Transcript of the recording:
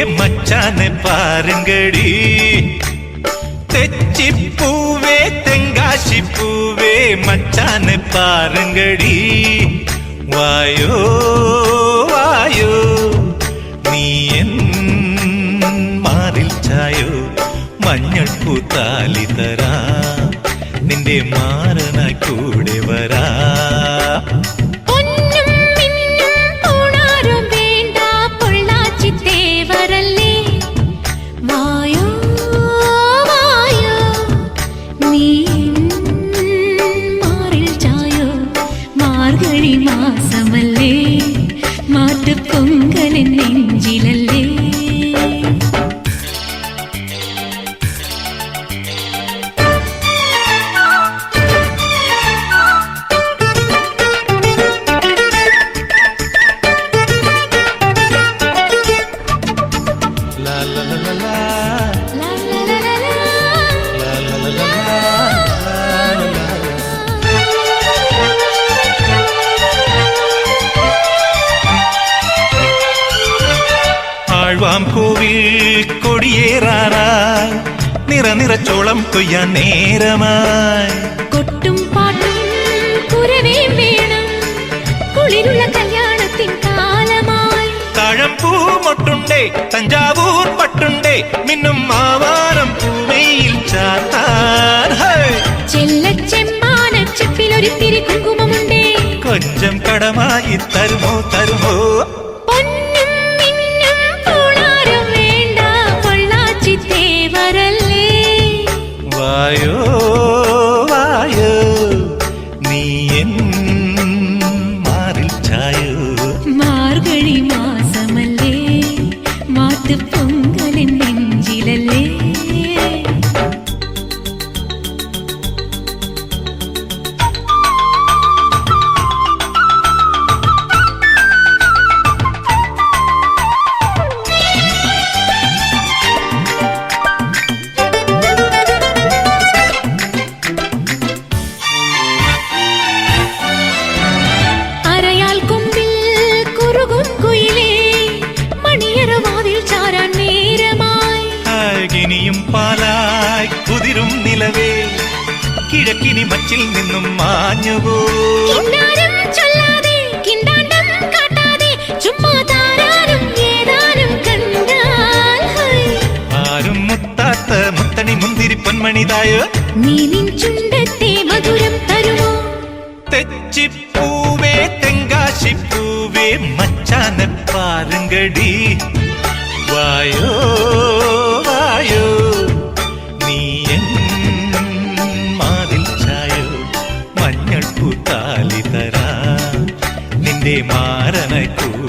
മച്ചാനെ பூவே தெங்காசி பூவே മച്ചാനെ பாருங்கடி വായോ വായോ നീ என் மாறில் ചായോ മഞ്ഞൾ പൂത്താലി തരാ. നിന്റെ മാറന കൂടെ വരാ. മാസമല്ലേ? മാറ്റു പൊങ്കലിൻ നെഞ്ചിലല്ലേ ആഴ്വാം കോവിൽ കൊടിയേറാറാ നിറ നിറച്ചോളം കൊയ്യാൻ നേരമായി. കൊട്ടും പാട്ടും കുരവേ വേണം കുളിരുള്ള കല്യാണത്തിൻ കാലമായി. തഴമ്പൂ മൊട്ടുണ്ടേ തഞ്ചാവൂർ പട്ടുണ്ടേ മിന്നും മാവാനം പൂവയിൽ ചാത്താൻ ഹൈ. തിരി കുങ്കുമമുണ്ടേ. കൊഞ്ചം കടമായി തരുമോ തരുമോ? മാട്ടു പൊങ്കലിൻ നെഞ്ചിലല്ലേ? കുതിരും നിലവേ. കിഴക്കിനി മച്ചിൽ നിന്നും മാഞ്ഞുപോ. ആരും മുത്താത്ത മുത്തണി മുന്തിരി പൊന്മണിതായോ നീ നിൻ ചുണ്ടത്തെ മധുരം തരുമോ? തെച്ചിപ്പൂവേ തെങ്കാശിപ്പൂവേ മച്ചാനെ പാരുങ്കടി നിന്റെ മാറനക്കൂ